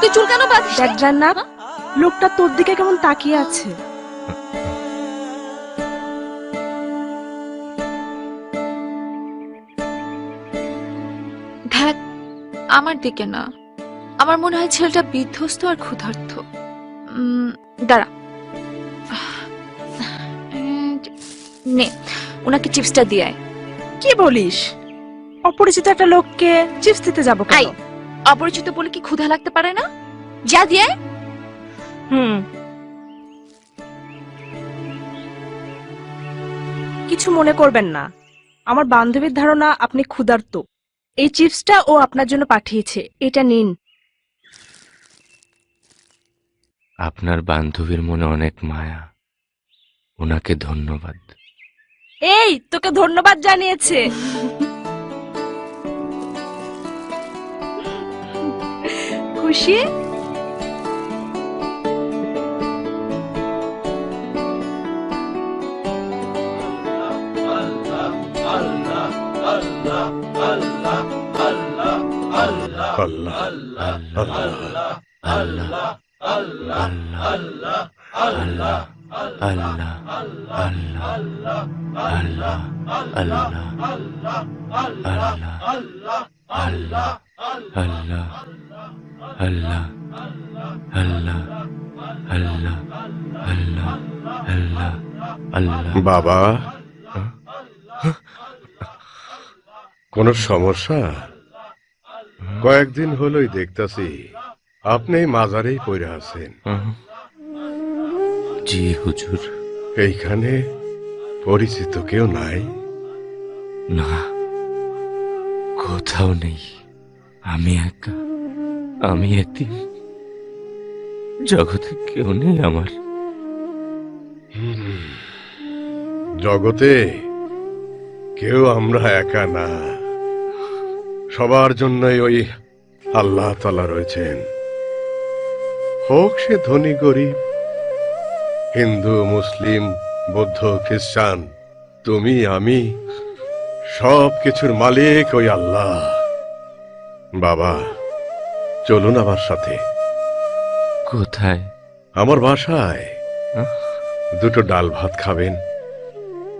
তুই চুল কেন বাঁধিস? দেখ জান্নাত লোকটা তোর দিকে কেমন তাকিয়ে আছে। দেখ আমার দিকে না। আমার মনে হয় ছেলেটা বিধ্বস্ত আর ক্ষুধার্ত। উম, দাঁড়া। উম, নে ওনাকে চিপসটা দিয়ে আয়। কি বলিস? অপরিচিত একটা লোককে চিপস দিতে যাব কেন? আই অপরিচিত বলে কি ক্ষুধা লাগতে পারে না? যা দিয়ে। হুম। কিছু মনে করবেন না। আমার বান্ধবীর ধারণা আপনি ক্ষুধার্ত। এই চিপসটা ও আপনার জন্য পাঠিয়েছে। এটা নিন। আপনার বান্ধবীর মনে অনেক মায়া। ওনাকে ধন্যবাদ। এই তোকে ধন্যবাদ জানিয়েছে। شيء؟ বাবা কোনো সমস্যা? কয়েকদিন হলোই দেখতাছি আপনি মাজারেই পড়ে আছেন। জি হুজুর। এইখানে পরিচিত কেউ নাই? না কোথাও নেই। আমি একা। আমি এতিম জগতে কেউ নেই আমার। জগতে কেউ আমরা একা না। সবার জন্যই ওই আল্লাহ তালা রয়েছেন। হোক সে ধনী, গরিব, হিন্দু, মুসলিম, বৌদ্ধ, খ্রিস্টান, তুমি, আমি সব কিছুর মালিক ওই আল্লাহ। বাবা চলুন আমার সাথে। কোথায়? আমার বাসায়? দুটো ডাল ভাত খাবেন।